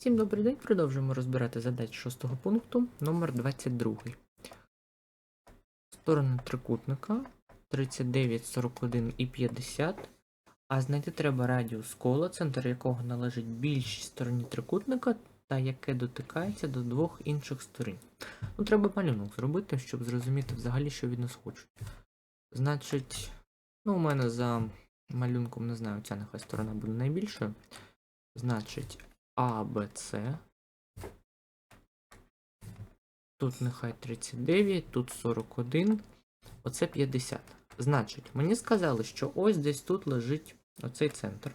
Всім добрий день, продовжуємо розбирати задачі шостого пункту номер 22. Сторони трикутника 39, 41 і 50. А знайти треба радіус кола, центр якого належить більшій стороні трикутника та яке дотикається до двох інших сторін. Ну, треба малюнок зробити, щоб зрозуміти взагалі, що від нас хочуть. Значить, ну, у мене за малюнком, не знаю, ця нехай сторона буде найбільшою. Значить, а, Б, С. Тут нехай 39, тут 41, оце 50. Значить, мені сказали, що ось десь тут лежить оцей центр.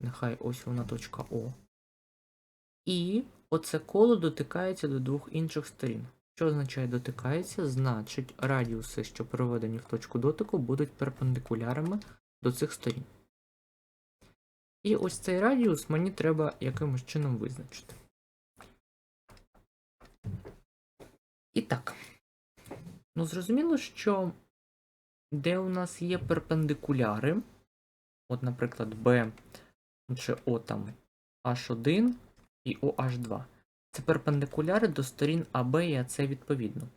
Нехай ось вона точка О. І оце коло дотикається до двох інших сторін. Що означає дотикається? Значить, радіуси, що проведені в точку дотику, будуть перпендикулярами до цих сторін. І ось цей радіус мені треба якимось чином визначити. І так. Ну, зрозуміло, що де у нас є перпендикуляри, от, наприклад, B чи O там H1 і OH2. Це перпендикуляри до сторін АБ і АЦ відповідно.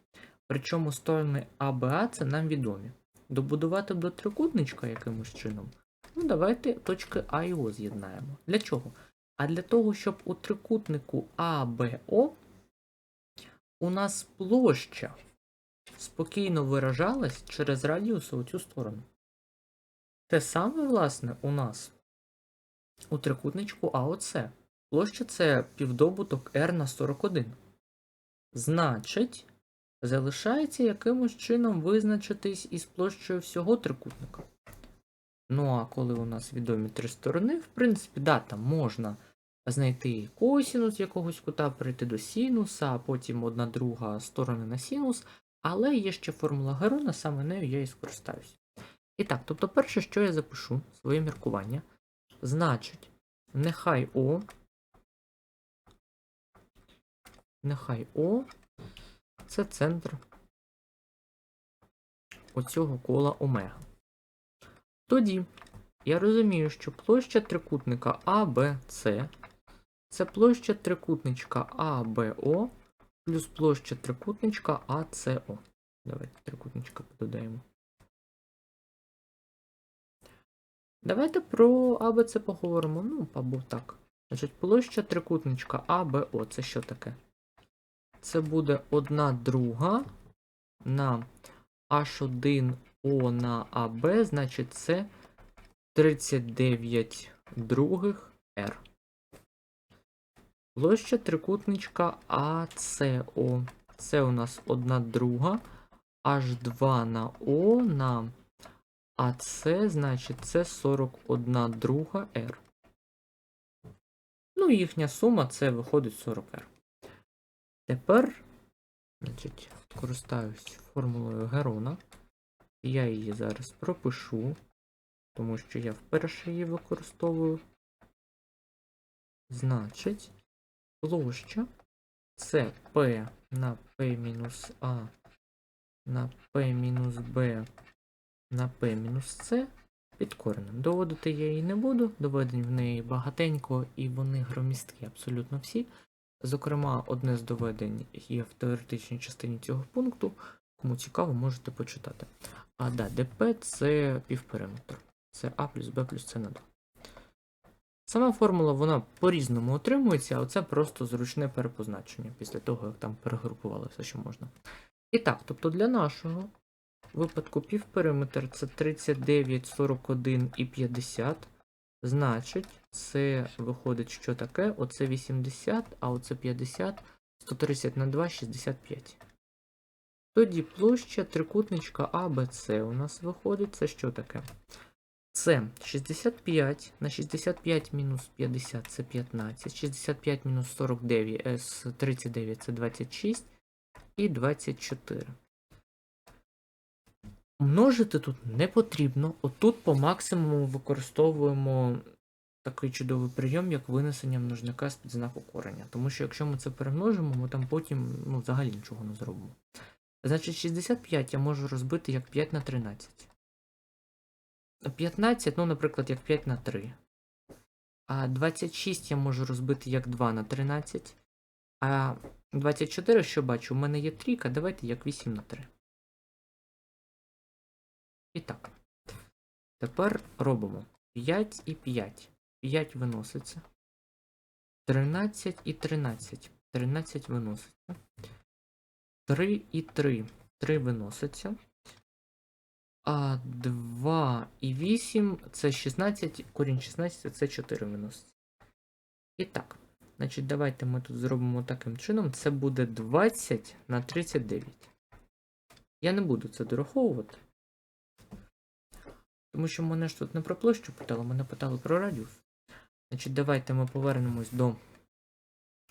Причому сторони АБА це нам відомі. Добудувати до трикутничка якимось чином. Ну, давайте точки А і О з'єднаємо. Для чого? А для того, щоб у трикутнику АБО у нас площа спокійно виражалась через радіус у цю сторону. Те саме, власне, у нас у трикутничку АОЦ. Площа це півдобуток R на 41. Значить, залишається якимось чином визначитись із площею всього трикутника. Ну, а коли у нас відомі три сторони, в принципі, да, там можна знайти косінус якогось кута, перейти до синуса, а потім одна друга сторони на синус, але є ще формула Герона, саме нею я і скористаюся. І так, тобто, перше, що я запишу, своє міркування, значить, нехай О, нехай О, це центр оцього кола омега. Тоді я розумію, що площа трикутника ABC це площа трикутничка ABO плюс площа трикутничка ACO. Давайте трикутничка додаємо. Давайте про ABC поговоримо. Ну, або так. Значить, площа трикутничка ABO це що таке? Це буде одна друга на H1 о на АБ, значить це 39 других R. Площа трикутничка АСО. Це у нас одна друга. H2 на О на АС, значить це 41 друга R. Ну, їхня сума це виходить 40R. Тепер, значить, користаюсь формулою Герона. Я її зараз пропишу, тому що я вперше її використовую. Значить, площа це P на P-А на P-B на P-C під коренем. Доводити я її не буду, доведень в неї багатенько і вони громісткі абсолютно всі. Зокрема, одне з доведень є в теоретичній частині цього пункту. Кому цікаво, можете почитати. А да, ДП це півпериметр. Це А плюс Б плюс С на 2. Сама формула вона по-різному отримується, а це просто зручне перепозначення після того, як там перегрупували все, що можна. І так, тобто для нашого випадку півпериметр це 39, 41 і 50. Значить, це виходить, що таке? Оце 80, а оце 50, 130 на 2, 65. Тоді площа трикутничка АБЦ у нас виходить. Це що таке? Це 65 на 65 мінус 50 це 15, 65 мінус 49 с 39 це 26 і 24. Множити тут не потрібно. Отут по максимуму використовуємо такий чудовий прийом, як винесення множника з під знаку корення. Тому що якщо ми це перемножимо, ми там потім ну, взагалі нічого не зробимо. Значить, 65 я можу розбити як 5 на 13. 15, ну, наприклад, як 5 на 3. А 26 я можу розбити як 2 на 13. А 24, що бачу, у мене є трійка, давайте як 8 на 3. І так. Тепер робимо 5 і 5. 5 виноситься. 13 і 13. 13 виноситься. 3 і 3. 3 виноситься. А 2 і 8 це 16, корінь 16 це 4 виноситься. І так. Значить, давайте ми тут зробимо таким чином. Це буде 20 на 39. Я не буду це дораховувати. Тому що мене ж тут не про площу питали, мене питали про радіус. Значить, давайте ми повернемось до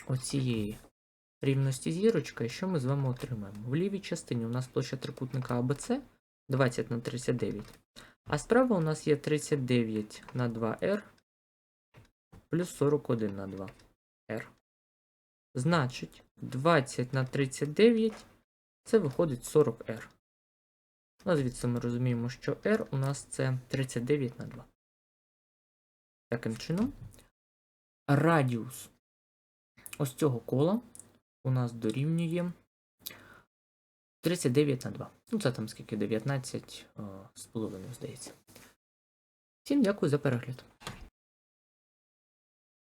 оцієї рівності зірочка, і що ми з вами отримаємо? В лівій частині у нас площа трикутника АБЦ 20 на 39. А справа у нас є 39 на 2R плюс 41 на 2R. Значить, 20 на 39 це виходить 40R. Ну, звідси ми розуміємо, що R у нас це 39 на 2. Таким чином, радіус ось цього кола у нас дорівнює 39 на 2. Ну, це там скільки 19 е, з половиною, здається. Всім дякую за перегляд.